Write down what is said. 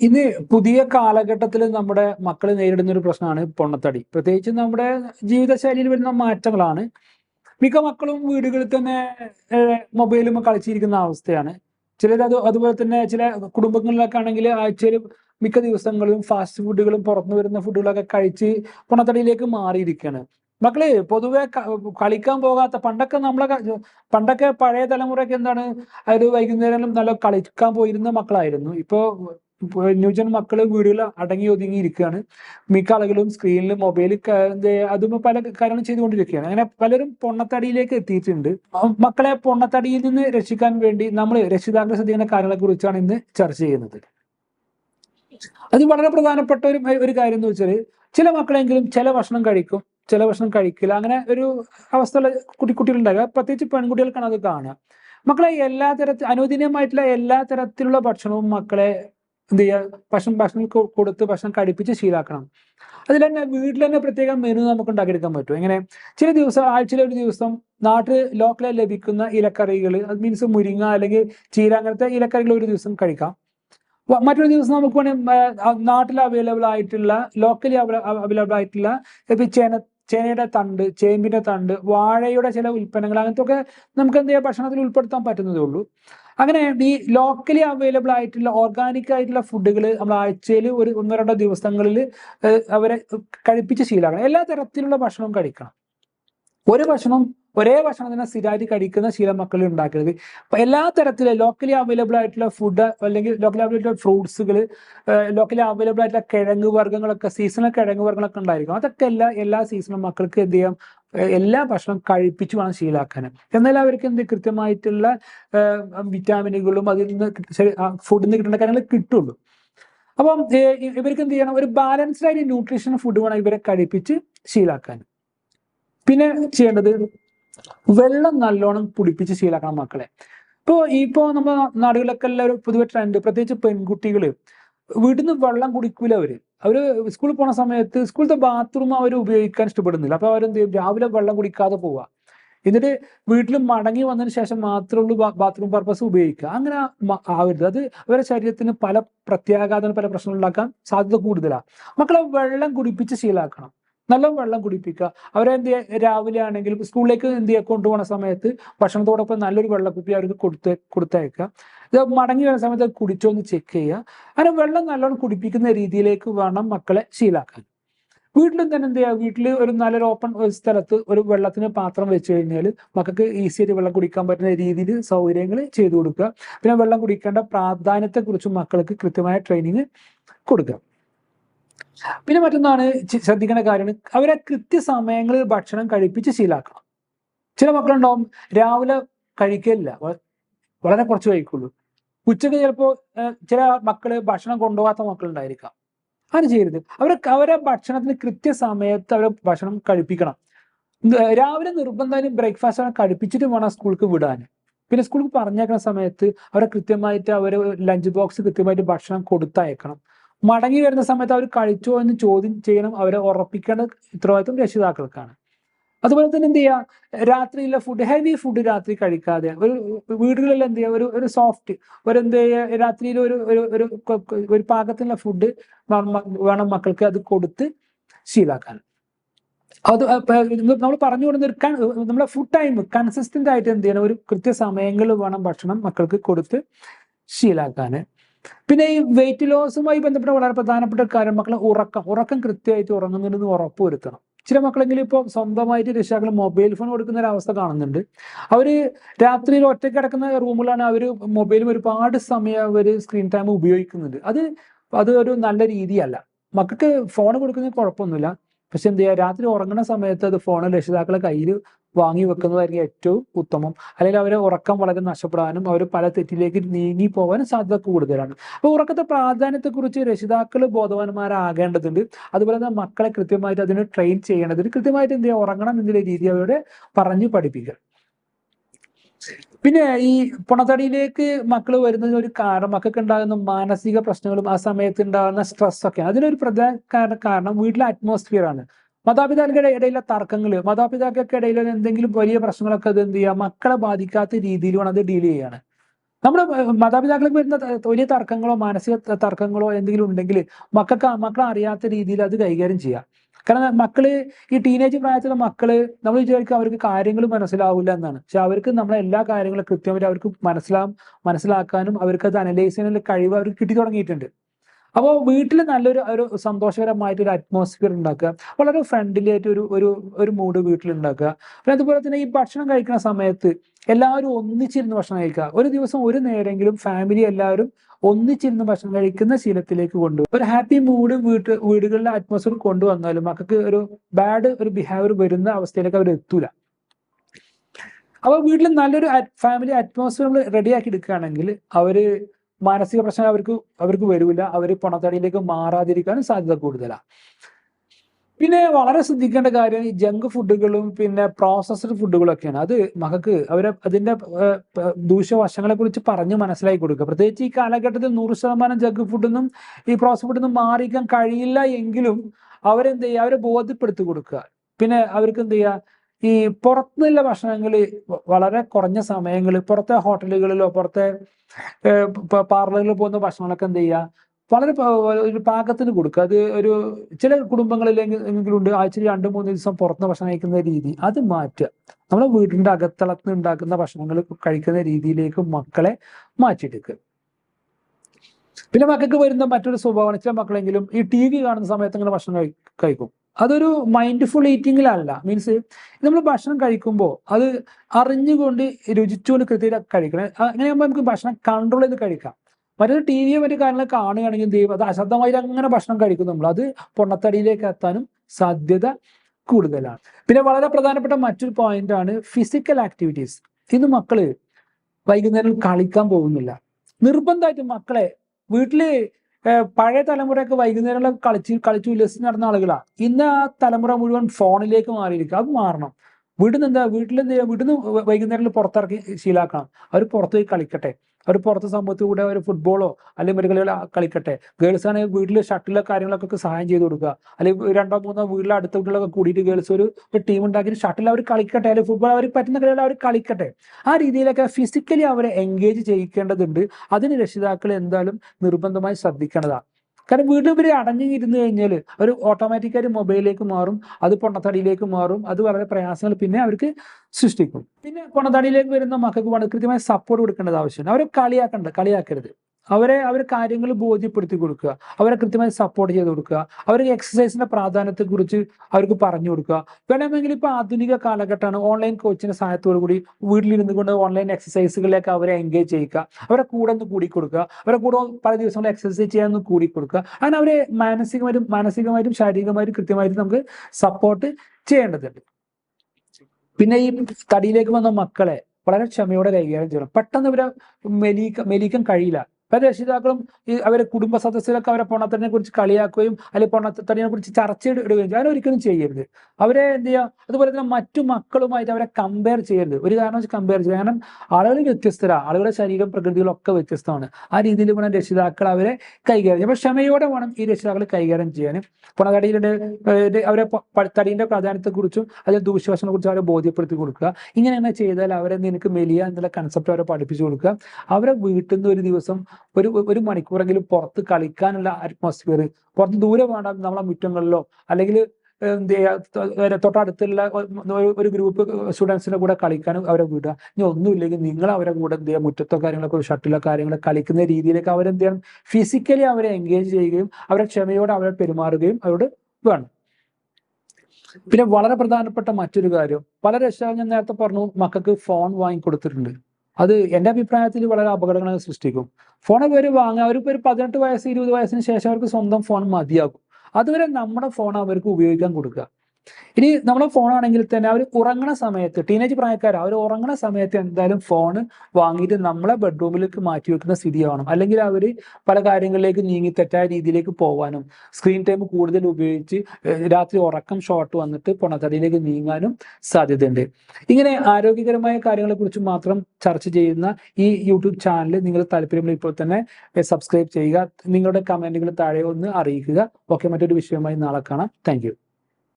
ഇന്ന് പുതിയ കാലഘട്ടത്തിൽ നമ്മുടെ മക്കൾ നേരിടുന്ന ഒരു പ്രശ്നമാണ് പൊണ്ണത്തടി. പ്രത്യേകിച്ച് നമ്മുടെ ജീവിതശൈലിയിൽ വരുന്ന മാറ്റങ്ങളാണ്. മിക്ക മക്കളും വീടുകളിൽ തന്നെ മൊബൈലും കളിച്ചിരിക്കുന്ന അവസ്ഥയാണ്. ചിലത് അത് അതുപോലെ തന്നെ ചില കുടുംബങ്ങളിലൊക്കെ ആണെങ്കിൽ ആഴ്ചയിൽ മിക്ക ദിവസങ്ങളിലും ഫാസ്റ്റ് ഫുഡുകളും പുറത്തു വരുന്ന ഫുഡുകളൊക്കെ കഴിച്ച് പൊണ്ണത്തടിയിലേക്ക് മാറിയിരിക്കുകയാണ് മക്കൾ പൊതുവെ കളിക്കാൻ പോകാത്ത പണ്ടൊക്കെ നമ്മളെ പണ്ടൊക്കെ പഴയ തലമുറയ്ക്ക് എന്താണ്? ഒരു വൈകുന്നേരം നല്ല കളിക്കാൻ പോയിരുന്ന മക്കളായിരുന്നു. ഇപ്പോ ന്യൂജൻ മക്കൾ വീടുകളിൽ അടങ്ങി ഒതുങ്ങി ഇരിക്കുകയാണ്. മിക്ക ആളുകളും സ്ക്രീനിൽ മൊബൈലിൽ അതും പല കാര്യങ്ങളും ചെയ്തുകൊണ്ടിരിക്കുകയാണ്. അങ്ങനെ പലരും പൊണ്ണത്തടിയിലേക്ക് എത്തിയിട്ടുണ്ട്. മക്കളെ പൊണ്ണത്തടിയിൽ നിന്ന് രക്ഷിക്കാൻ വേണ്ടി നമ്മൾ രക്ഷിതാക്കൾ ശ്രദ്ധിക്കുന്ന കാര്യങ്ങളെ കുറിച്ചാണ് ഇന്ന് ചർച്ച ചെയ്യുന്നത്. അത് വളരെ പ്രധാനപ്പെട്ട ഒരു ഒരു കാര്യം എന്ന് വെച്ചാൽ ചില മക്കളെങ്കിലും ചില ഭക്ഷണം കഴിക്കും ചില ഭക്ഷണം കഴിക്കില്ല. അങ്ങനെ ഒരു അവസ്ഥ കുട്ടി കുട്ടികളുണ്ടാകുക പ്രത്യേകിച്ച് പെൺകുട്ടികൾക്കാണ് അത് കാണുക. മക്കളെ എല്ലാ തരത്തിൽ അനുദിനമായിട്ടുള്ള എല്ലാ തരത്തിലുള്ള ഭക്ഷണവും മക്കളെ എന്ത് ചെയ്യുക ഭക്ഷണം ഭക്ഷണം കൊടുത്ത് ഭക്ഷണം കഴിപ്പിച്ച് ശീലാക്കണം. അതിൽ തന്നെ വീട്ടിൽ തന്നെ പ്രത്യേകം മെനു നമുക്ക് ഉണ്ടാക്കിയെടുക്കാൻ പറ്റും. എങ്ങനെ? ചില ദിവസം ആഴ്ചയിൽ ഒരു ദിവസം നാട്ടിൽ ലോക്കലായി ലഭിക്കുന്ന ഇലക്കറികൾ അത് മീൻസ് മുരിങ്ങ അല്ലെങ്കിൽ ചീര അങ്ങനത്തെ ഇലക്കറികൾ ഒരു ദിവസം കഴിക്കാം. മറ്റൊരു ദിവസം നമുക്ക് വേണമെങ്കിൽ നാട്ടിൽ അവൈലബിൾ ആയിട്ടുള്ള ലോക്കലി അവൈലബിൾ ആയിട്ടുള്ള ഇപ്പൊ ചേന ചേനയുടെ തണ്ട് ചേമ്പിന്റെ തണ്ട് വാഴയുടെ ചില ഉൽപ്പന്നങ്ങൾ അങ്ങനത്തെ ഒക്കെ നമുക്ക് എന്ത് ചെയ്യാം? ഭക്ഷണത്തിൽ ഉൾപ്പെടുത്താൻ പറ്റുന്നതേ ഉള്ളൂ. അങ്ങനെ ഈ ലോക്കലി അവൈലബിൾ ആയിട്ടുള്ള ഓർഗാനിക് ആയിട്ടുള്ള ഫുഡുകൾ നമ്മൾ ആഴ്ചയിൽ ഒരു ഒന്നോ രണ്ടോ ദിവസങ്ങളിൽ അവരെ കഴിപ്പിച്ച് ശീലാക്കണം എല്ലാ തരത്തിലുള്ള ഭക്ഷണവും കഴിക്കണം. ഒരു ഭക്ഷണം ഒരേ ഭക്ഷണം തന്നെ സ്ഥിരമായിട്ട് കഴിക്കുന്ന ശീലം മക്കളിൽ ഉണ്ടാക്കരുത്. എല്ലാ തരത്തിലും ലോക്കലി അവൈലബിൾ ആയിട്ടുള്ള ഫുഡ് അല്ലെങ്കിൽ ലോക്കലി അവൈലബിൾ ആയിട്ടുള്ള ഫ്രൂട്ട്സുകൾ ലോക്കലി അവൈലബിൾ ആയിട്ടുള്ള കിഴങ്ങ് വർഗങ്ങളൊക്കെ സീസണൽ കിഴങ്ങ് വർഗങ്ങളൊക്കെ ഉണ്ടായിരിക്കും. അതൊക്കെ എല്ലാ എല്ലാ സീസണും മക്കൾക്ക് എന്ത് ചെയ്യാം? എല്ലാ ഭക്ഷണം കഴിപ്പിച്ചു വേണം ശീലാക്കാൻ. എന്നാൽ അവർക്ക് എന്ത് കൃത്യമായിട്ടുള്ള വിറ്റാമിനുകളും അതിൽ നിന്ന് ഫുഡിൽ നിന്ന് കിട്ടുന്ന കാര്യങ്ങൾ കിട്ടുള്ളൂ. അപ്പം ഇവർക്ക് എന്ത് ചെയ്യണം? ഒരു ബാലൻസ്ഡ് ആയിട്ട് ന്യൂട്രീഷൻ ഫുഡ് വേണം ഇവരെ കഴിപ്പിച്ച് ശീലാക്കാൻ. പിന്നെ ചെയ്യേണ്ടത് വെള്ളം നല്ലോണം കുടിപ്പിച്ച് ശീലാക്കണം മക്കളെ. ഇപ്പോ ഇപ്പോ നമ്മുടെ നാടുകളിലൊക്കെ ഒരു പൊതുവെ ട്രെൻഡ് പ്രത്യേകിച്ച് പെൺകുട്ടികൾ വീട്ടിൽ നിന്ന് വെള്ളം കുടിക്കൂല അവർ. അവർ സ്കൂളിൽ പോണ സമയത്ത് സ്കൂളത്തെ ബാത്റൂം അവർ ഉപയോഗിക്കാൻ ഇഷ്ടപ്പെടുന്നില്ല. അപ്പൊ അവരെന്ത് ചെയ്യും? രാവിലെ വെള്ളം കുടിക്കാതെ പോവുക എന്നിട്ട് വീട്ടിൽ മടങ്ങി വന്നതിന് ശേഷം മാത്രമേ ഉള്ളൂ ബാത്റൂം പർപ്പസ് ഉപയോഗിക്കുക അങ്ങനെ ആവരുത്. അത് അവരുടെ ശരീരത്തിന് പല പ്രത്യാഘാതങ്ങൾ പല പ്രശ്നങ്ങൾ ഉണ്ടാക്കാൻ സാധ്യത കൂടുതലാണ് മക്കളെ വെള്ളം കുടിപ്പിച്ച് ശീലാക്കണം. നല്ല വെള്ളം കുടിപ്പിക്കുക. അവരെ എന്ത് രാവിലെ ആണെങ്കിലും സ്കൂളിലേക്ക് എന്ത് ചെയ്യുക കൊണ്ടുപോകുന്ന സമയത്ത് ഭക്ഷണത്തോടൊപ്പം നല്ലൊരു വെള്ളക്കുപ്പി അവർക്ക് കൊടുത്ത് കൊടുത്തയക്കുക. ഇത് മടങ്ങി വരുന്ന സമയത്ത് കുടിച്ചോ എന്ന് ചെക്ക് ചെയ്യുക. അങ്ങനെ വെള്ളം നല്ലോണം കുടിപ്പിക്കുന്ന രീതിയിലേക്ക് വേണം മക്കളെ ശീലാക്കാൻ. വീട്ടിലും തന്നെ എന്ത് ചെയ്യുക വീട്ടിൽ ഒരു നല്ലൊരു ഓപ്പൺ സ്ഥലത്ത് ഒരു വെള്ളത്തിന് പാത്രം വെച്ച് കഴിഞ്ഞാൽ മക്കൾക്ക് ഈസി ആയിട്ട് വെള്ളം കുടിക്കാൻ പറ്റുന്ന രീതിയിൽ സൗകര്യങ്ങൾ ചെയ്തു കൊടുക്കുക. പിന്നെ വെള്ളം കുടിക്കേണ്ട പ്രാധാന്യത്തെക്കുറിച്ച് മക്കൾക്ക് കൃത്യമായ ട്രെയിനിങ് കൊടുക്കുക. പിന്നെ മറ്റൊന്നാണ് ശ്രദ്ധിക്കേണ്ട കാര്യമാണ് അവരെ കൃത്യസമയങ്ങളിൽ ഭക്ഷണം കഴിപ്പിച്ച് ശീലാക്കണം. ചില മക്കളുണ്ടാവും രാവിലെ കഴിക്കില്ല വളരെ കുറച്ച് കഴിക്കുള്ളൂ. ഉച്ചയ്ക്ക് ചിലപ്പോൾ ചില മക്കൾ ഭക്ഷണം കൊണ്ടുപോകാത്ത മക്കളുണ്ടായിരിക്കാം. അങ്ങനെ ചെയ്യരുത്. അവരെ അവരെ ഭക്ഷണത്തിന് കൃത്യസമയത്ത് അവരെ ഭക്ഷണം കഴിപ്പിക്കണം. രാവിലെ നിർബന്ധമായും ബ്രേക്ക്ഫാസ്റ്റ് കഴിപ്പിച്ചിട്ട് വേണം സ്കൂൾക്ക് വിടാൻ പിന്നെ സ്കൂളിൽ പറഞ്ഞേക്കുന്ന സമയത്ത് അവരെ കൃത്യമായിട്ട് അവർ ലഞ്ച് ബോക്സ് കൃത്യമായിട്ട് ഭക്ഷണം കൊടുത്തയക്കണം. മടങ്ങി വരുന്ന സമയത്ത് അവർ കഴിച്ചോ എന്ന് ചോദ്യം ചെയ്യണം അവരെ ഉറപ്പിക്കേണ്ട ഉത്തരവാദിത്വം രക്ഷിതാക്കൾക്കാണ്. അതുപോലെ തന്നെ എന്ത് ചെയ്യുക രാത്രിയിലെ ഫുഡ് ഹെവി ഫുഡ് രാത്രി കഴിക്കാതെ ഒരു വീടുകളിൽ എന്ത് ചെയ്യുക ഒരു ഒരു സോഫ്റ്റ് ഒരു എന്ത് ചെയ്യുക രാത്രിയിൽ ഒരു ഒരു ഒരു പാകത്തിനുള്ള ഫുഡ് വേണം മക്കൾക്ക് അത് കൊടുത്ത് ശീലാക്കാൻ. അത് നമ്മൾ പറഞ്ഞു കൊടുക്കുന്ന ഒരു നമ്മുടെ ഫുഡ് ടൈം കൺസിസ്റ്റന്റ് ആയിട്ട് എന്ത് ചെയ്യണം? ഒരു കൃത്യസമയങ്ങളിൽ വേണം ഭക്ഷണം മക്കൾക്ക് കൊടുത്ത് ശീലാക്കാൻ പിന്നെ ഈ വെയിറ്റ് ലോസുമായി ബന്ധപ്പെട്ട വളരെ പ്രധാനപ്പെട്ട കാര്യം മക്കളെ ഉറക്കം. ഉറക്കം കൃത്യമായിട്ട് ഉറങ്ങുന്നുണ്ടെന്ന് ഉറപ്പ് വരുത്തണം. ചില മക്കളെങ്കിലും ഇപ്പോൾ സ്വന്തമായിട്ട് രക്ഷിതാക്കൾ മൊബൈൽ ഫോൺ കൊടുക്കുന്ന ഒരു അവസ്ഥ കാണുന്നുണ്ട്. അവർ രാത്രിയിൽ ഒറ്റയ്ക്ക് കിടക്കുന്ന റൂമിലാണ് അവർ മൊബൈലും ഒരുപാട് സമയം അവർ സ്ക്രീൻ ടൈം ഉപയോഗിക്കുന്നുണ്ട്. അത് അത് ഒരു നല്ല രീതിയല്ല. മക്കൾക്ക് ഫോൺ കൊടുക്കുന്നത് കുഴപ്പമൊന്നുമില്ല. പക്ഷെ എന്ത് ചെയ്യുക രാത്രി ഉറങ്ങുന്ന സമയത്ത് അത് ഫോൺ രക്ഷിതാക്കളെ കയ്യിൽ വാങ്ങി വെക്കുന്നതായിരിക്കും ഏറ്റവും ഉത്തമം. അല്ലെങ്കിൽ അവരെ ഉറക്കം വളരെ നഷ്ടപ്പെടാനും അവർ പല തെറ്റിലേക്ക് നീങ്ങി പോകാനും സാധ്യത കൂടുതലാണ്. അപ്പോൾ ഉറക്കത്തെ പ്രാധാന്യത്തെക്കുറിച്ച് രക്ഷിതാക്കൾ ബോധവാന്മാരാകേണ്ടതുണ്ട്. അതുപോലെ തന്നെ മക്കളെ കൃത്യമായിട്ട് അതിന് ട്രെയിൻ ചെയ്യേണ്ടതുണ്ട്. കൃത്യമായിട്ട് എന്ത് ചെയ്യുക ഉറങ്ങണം എന്നുള്ള രീതി അവരുടെ പറഞ്ഞു പഠിപ്പിക്കുക. പിന്നെ ഈ പുണത്തടിയിലേക്ക് മക്കൾ വരുന്നതിന് ഒരു കാരണം മക്കൾക്ക് ഉണ്ടാകുന്ന മാനസിക പ്രശ്നങ്ങളും ആ സമയത്ത് ഉണ്ടാകുന്ന സ്ട്രെസ്സൊക്കെ അതിനൊരു പ്രധാന കാരണം വീട്ടിലെ അറ്റ്മോസ്ഫിയർ ആണ്. മാതാപിതാക്കളുടെ ഇടയിലെ തർക്കങ്ങൾ മാതാപിതാക്കൾക്ക് ഇടയിൽ എന്തെങ്കിലും വലിയ പ്രശ്നങ്ങളൊക്കെ അത് എന്ത് ചെയ്യുക? മക്കളെ ബാധിക്കാത്ത രീതിയിലാണ് അത് ഡീൽ ചെയ്യാണ് നമ്മുടെ മാതാപിതാക്കൾക്ക് വരുന്ന വലിയ തർക്കങ്ങളോ മാനസിക തർക്കങ്ങളോ എന്തെങ്കിലും ഉണ്ടെങ്കിൽ മക്കൾക്ക് മക്കളെ അറിയാത്ത രീതിയിൽ അത് കൈകാര്യം ചെയ്യാം. കാരണം മക്കൾ ഈ ടീനേജ് പ്രായത്തിലുള്ള മക്കൾ നമ്മൾ വിചാരിക്കും അവർക്ക് കാര്യങ്ങൾ മനസ്സിലാവില്ല എന്നാണ്. പക്ഷെ അവർക്ക് നമ്മളെ എല്ലാ കാര്യങ്ങളും കൃത്യമായിട്ട് അവർക്ക് മനസ്സിലാവും മനസ്സിലാക്കാനും അവർക്ക് അത് അനലൈസ് ചെയ്യാനുള്ള കഴിവ് അവർക്ക് കിട്ടി തുടങ്ങിയിട്ടുണ്ട്. അപ്പോൾ വീട്ടിൽ നല്ലൊരു ഒരു സന്തോഷകരമായിട്ട് ഒരു അറ്റ്മോസ്ഫിയർ ഉണ്ടാക്കുക. വളരെ ഫ്രണ്ട്ലി ആയിട്ട് ഒരു ഒരു മൂഡ് വീട്ടിൽ ഉണ്ടാക്കുക. പിന്നെ അതുപോലെ തന്നെ ഈ ഭക്ഷണം കഴിക്കുന്ന സമയത്ത് എല്ലാവരും ഒന്നിച്ചിരുന്ന് ഭക്ഷണം കഴിക്കുക. ഒരു ദിവസം ഒരു നേരെങ്കിലും ഫാമിലി എല്ലാവരും ഒന്നിച്ചിരുന്ന് ഭക്ഷണം കഴിക്കുന്ന ശീലത്തിലേക്ക് കൊണ്ടുപോകും. ഒരു ഹാപ്പി മൂഡ് വീട്ട് വീടുകളിലെ അറ്റ്മോസ്ഫിയർ കൊണ്ടുവന്നാലും മക്കൾക്ക് ഒരു ബാഡ് ഒരു ബിഹേവിയർ വരുന്ന അവസ്ഥയിലേക്ക് അവർ എത്തൂല. അപ്പൊ വീട്ടിൽ നല്ലൊരു ഫാമിലി അറ്റ്മോസ്ഫിയർ നമ്മൾ റെഡിയാക്കി എടുക്കുകയാണെങ്കിൽ അവർ മാനസിക പ്രശ്നം അവർക്ക് അവർക്ക് വരില്ല അവർ പണത്തടിയിലേക്ക് മാറാതിരിക്കാനും സാധ്യത കൂടുതലാണ് പിന്നെ വളരെ ശ്രദ്ധിക്കേണ്ട കാര്യം ഈ ജങ്ക് ഫുഡുകളും പിന്നെ പ്രോസസ്ഡ് ഫുഡുകളും ഒക്കെയാണ്. അത് മകക്ക് അവരെ അതിന്റെ ദൂഷ്യവശങ്ങളെ കുറിച്ച് പറഞ്ഞ് മനസ്സിലാക്കി കൊടുക്കുക. പ്രത്യേകിച്ച് ഈ കാലഘട്ടത്തിൽ നൂറ് ശതമാനം ജങ്ക് ഫുഡൊന്നും ഈ പ്രോസസ് ഫുഡൊന്നും മാറിക്കാൻ കഴിയില്ല എങ്കിലും അവരെന്ത് ചെയ്യുക? അവരെ ബോധ്യപ്പെടുത്തി കൊടുക്കുക. പിന്നെ അവർക്ക് എന്ത് ചെയ്യുക? ഈ പുറത്തുനിന്നുള്ള ഭക്ഷണങ്ങൾ വളരെ കുറഞ്ഞ സമയങ്ങളിൽ പുറത്തെ ഹോട്ടലുകളിലോ പുറത്തെ പാർലറിലോ പോകുന്ന ഭക്ഷണങ്ങളൊക്കെ എന്ത് ചെയ്യുക? വളരെ ഒരു പാകത്തിന് കൊടുക്കുക. അത് ഒരു ചില കുടുംബങ്ങളിലെങ്കിലും ഉണ്ട്. ആഴ്ചയിൽ രണ്ട് മൂന്ന് ദിവസം പുറത്തുനിന്ന് ഭക്ഷണം കഴിക്കുന്ന രീതി. അത് മാറ്റുക. നമ്മളെ വീടിന്റെ അകത്തളത്ത് ഉണ്ടാക്കുന്ന ഭക്ഷണങ്ങൾ കഴിക്കുന്ന രീതിയിലേക്ക് മക്കളെ മാറ്റിയെടുക്കുക. പിന്നെ മക്കൾക്ക് വരുന്ന മറ്റൊരു സ്വഭാവമാണ്. ചില മക്കളെങ്കിലും ഈ ടി വി കാണുന്ന സമയത്ത് ഇങ്ങനെ ഭക്ഷണം കഴിക്കും. അതൊരു മൈൻഡ്ഫുൾ ഈറ്റിങ്ങിലല്ല മീൻസ് നമ്മൾ ഭക്ഷണം കഴിക്കുമ്പോൾ അത് അറിഞ്ഞുകൊണ്ട് രുചിച്ചുകൊണ്ട് കൃത്യത കഴിക്കണം. അങ്ങനെയാകുമ്പോൾ നമുക്ക് ഭക്ഷണം കൺട്രോൾ ചെയ്ത് കഴിക്കാം. മറ്റൊരു ടി വിയോ മറ്റു കാര്യങ്ങൾ കാണുകയാണെങ്കിൽ ദൈവം അത് അശ്രദ്ധമായി അങ്ങനെ ഭക്ഷണം കഴിക്കുന്നു നമ്മൾ. അത് പൊണ്ണത്തടിയിലേക്ക് എത്താനും സാധ്യത കൂടുതലാണ്. പിന്നെ വളരെ പ്രധാനപ്പെട്ട മറ്റൊരു പോയിന്റ് ആണ് ഫിസിക്കൽ ആക്ടിവിറ്റീസ് ഇന്ന് മക്കൾ വൈകുന്നേരം കളിക്കാൻ പോകുന്നില്ല. നിർബന്ധമായിട്ടും മക്കളെ വീട്ടിൽ പഴയ തലമുറയൊക്കെ വൈകുന്നേരം കളിച്ച് കളിച്ചു ഉല്ലസിച്ച് നടന്ന ആളുകളാണ് ഇന്ന് ആ തലമുറ മുഴുവൻ ഫോണിലേക്ക് മാറിയിരിക്കുക അത് മാറണം. വീട്ടിൽ എന്താ വീട്ടിൽ എന്ത് വീട്ടിൽ നിന്ന് വൈകുന്നേരം പുറത്തിറക്കി ശീലാക്കണം. അവർ പുറത്ത് പോയി കളിക്കട്ടെ. അവർ പുറത്ത് സമൂഹത്തിൽ കൂടെ അവർ ഫുട്ബോളോ അല്ലെങ്കിൽ മറ്റു കളികളോ കളിക്കട്ടെ. ഗേൾസ് ആണെങ്കിൽ വീട്ടിൽ ഷട്ടിലോ കാര്യങ്ങളൊക്കെ സഹായം ചെയ്ത് കൊടുക്കുക. അല്ലെങ്കിൽ രണ്ടോ മൂന്നോ വീട്ടിലെ അടുത്ത കുട്ടികളൊക്കെ കൂടിയിട്ട് ഗേൾസ് ഒരു ടീം ഉണ്ടാക്കി ഷട്ടിൽ അവർ കളിക്കട്ടെ. അല്ലെങ്കിൽ ഫുട്ബോൾ അവർ പറ്റുന്ന കളികൾ അവർ കളിക്കട്ടെ. ആ രീതിയിലൊക്കെ ഫിസിക്കലി അവരെ എൻഗേജ് ചെയ്യിക്കേണ്ടതുണ്ട്. അതിന് രക്ഷിതാക്കൾ എന്തായാലും നിർബന്ധമായി ശ്രദ്ധിക്കേണ്ടതാണ്. കാരണം വീട്ടിൽ ഇവർ അടഞ്ഞു ഇരുന്ന് കഴിഞ്ഞാൽ അവർ ഓട്ടോമാറ്റിക്കായിട്ട് മൊബൈലിലേക്ക് മാറും അത് പൊണ്ണത്തടിയിലേക്ക് മാറും അത് വളരെ പ്രയാസങ്ങൾ പിന്നെ അവർക്ക് സൃഷ്ടിക്കും. പിന്നെ പൊണ്ണത്തടിയിലേക്ക് വരുന്ന മക്കൾക്ക് വളരെ കൃത്യമായ സപ്പോർട്ട് കൊടുക്കേണ്ടത് ആവശ്യമാണ്. അവരെ കളിയാക്കണ്ട കളിയാക്കരുത്. അവരെ അവർ കാര്യങ്ങൾ ബോധ്യപ്പെടുത്തി കൊടുക്കുക. അവരെ കൃത്യമായി സപ്പോർട്ട് ചെയ്ത് കൊടുക്കുക. അവർക്ക് എക്സസൈസിന്റെ പ്രാധാന്യത്തെ കുറിച്ച് അവർക്ക് പറഞ്ഞു കൊടുക്കുക. വേണമെങ്കിൽ ഇപ്പൊ ആധുനിക കാലഘട്ടമാണ് ഓൺലൈൻ കോച്ചിന്റെ സഹായത്തോടു കൂടി വീട്ടിലിരുന്ന് കൊണ്ട് ഓൺലൈൻ എക്സസൈസുകളിലേക്ക് അവരെ എൻഗേജ് ചെയ്യുക അവരെ കൂടെ ഒന്ന് കൂടി കൊടുക്കുക. അവരെ കൂടെ പല ദിവസങ്ങളിൽ എക്സസൈസ് ചെയ്യാൻ ഒന്ന് കൂടി കൊടുക്കുക. അങ്ങനെ അവരെ മാനസികമായിട്ടും മാനസികമായിട്ടും ശാരീരികമായിട്ടും കൃത്യമായിട്ടും നമുക്ക് സപ്പോർട്ട് ചെയ്യേണ്ടതുണ്ട്. പിന്നെ ഈ തടിയിലേക്ക് വന്ന മക്കളെ വളരെ ക്ഷമയോടെ കൈകാര്യം ചെയ്യണം. പെട്ടെന്ന് ഇവരെ മെലീക്ക മെലീക്കാൻ കഴിയില്ല. പല രക്ഷിതാക്കളും ഈ അവരെ കുടുംബ സദസ്യരൊക്കെ അവരെ പൊണ്ണത്തടിനെ കുറിച്ച് കളിയാക്കുകയും അല്ലെങ്കിൽ പൊണ്ണത്തടിനെ കുറിച്ച് ചർച്ച ഇടുകയും ചെയ്യും. അങ്ങനെ ഒരിക്കലും ചെയ്യരുത്. അവരെ എന്ത് ചെയ്യുക അതുപോലെ തന്നെ മറ്റു മക്കളുമായിട്ട് അവരെ കമ്പയർ ചെയ്യരുത്. ഒരു കാരണം കമ്പയർ ചെയ്യുക. കാരണം ആളുകൾ വ്യത്യസ്തരാണ് ആളുകളുടെ ശരീരം പ്രകൃതികളൊക്കെ വ്യത്യസ്തമാണ്. ആ രീതിയിൽ വേണം രക്ഷിതാക്കൾ അവരെ കൈകാര്യം അപ്പോൾ ക്ഷമയോടെ വേണം ഈ രക്ഷിതാക്കൾ കൈകാര്യം ചെയ്യാൻ പൊണതടിയുടെ അവരെ തടിയുടെ പ്രാധാന്യത്തെക്കുറിച്ചും അതിന്റെ ദൂഷ്യവശങ്ങളെ കുറിച്ചും അവരെ ബോധ്യപ്പെടുത്തി കൊടുക്കുക. ഇങ്ങനെ ചെയ്താൽ അവരെ നിനക്ക് മെലിയ എന്നുള്ള കൺസെപ്റ്റ് അവരെ പഠിപ്പിച്ചു കൊടുക്കുക. അവരെ വീട്ടിൽ നിന്ന് ഒരു ദിവസം ഒരു ഒരു മണിക്കൂറെങ്കിലും പുറത്ത് കളിക്കാനുള്ള അറ്റ്മോസ്ഫിയർ പുറത്ത് ദൂരെ വേണ്ട നമ്മളെ മുറ്റങ്ങളിലോ അല്ലെങ്കിൽ എന്ത് ചെയ്യുക തൊട്ടടുത്തുള്ള ഒരു- ഒരു ഗ്രൂപ്പ് സ്റ്റുഡൻസിന്റെ കൂടെ കളിക്കാനും അവരെ വിടുക. ഇനി ഒന്നുമില്ലെങ്കിൽ നിങ്ങൾ അവരെ കൂടെ എന്ത് ചെയ്യുക മുറ്റത്തോ കാര്യങ്ങളൊക്കെ ഷട്ടിലോ കാര്യങ്ങളോ കളിക്കുന്ന രീതിയിലേക്ക് അവരെന്ത് ചെയ്യണം ഫിസിക്കലി അവരെ എൻഗേജ് ചെയ്യുകയും അവരെ ക്ഷമയോടെ അവരെ പെരുമാറുകയും അവരോട് വേണം. പിന്നെ വളരെ പ്രധാനപ്പെട്ട മറ്റൊരു കാര്യം പല രക്ഷാ ഞാൻ നേരത്തെ പറഞ്ഞു മക്കൾക്ക് ഫോൺ വാങ്ങിക്കൊടുത്തിട്ടുണ്ട്. അത് എന്റെ അഭിപ്രായത്തിൽ വളരെ അപകടങ്ങൾ സൃഷ്ടിക്കും. ഫോൺ ഇവർ വാങ്ങുക അവരിപ്പോ ഒരു പതിനെട്ട് വയസ്സ് ഇരുപത് വയസ്സിന് ശേഷം അവർക്ക് സ്വന്തം ഫോൺ മതിയാകും അതുവരെ നമ്മുടെ ഫോൺ അവർക്ക് ഉപയോഗിക്കാൻ കൊടുക്കുക. ഇനി നമ്മുടെ ഫോൺ ആണെങ്കിൽ തന്നെ അവർ ഉറങ്ങണ സമയത്ത് ടീനേജ് പ്രായക്കാർ അവർ ഉറങ്ങണ സമയത്ത് എന്തായാലും ഫോൺ വാങ്ങിയിട്ട് നമ്മളെ ബെഡ്റൂമിലേക്ക് മാറ്റി വെക്കുന്ന സ്ഥിതിയാവണം അല്ലെങ്കിൽ അവർ പല കാര്യങ്ങളിലേക്ക് നീങ്ങി തെറ്റായ രീതിയിലേക്ക് പോകാനും സ്ക്രീൻ ടൈം കൂടുതൽ ഉപയോഗിച്ച് രാത്രി ഉറക്കം ഷോർട്ട് വന്നിട്ട് പൊണത്തടിയിലേക്ക് നീങ്ങാനും സാധ്യതയുണ്ട്. ഇങ്ങനെ ആരോഗ്യകരമായ കാര്യങ്ങളെ കുറിച്ച് മാത്രം ചർച്ച ചെയ്യുന്ന ഈ യൂട്യൂബ് ചാനൽ നിങ്ങൾ താല്പര്യമുള്ള ഇപ്പോൾ തന്നെ സബ്സ്ക്രൈബ് ചെയ്യുക. നിങ്ങളുടെ കമന്റുകൾ താഴെ ഒന്ന് അറിയിക്കുക. ഓക്കെ മറ്റൊരു വിഷയമായി നാളെ കാണാം. താങ്ക്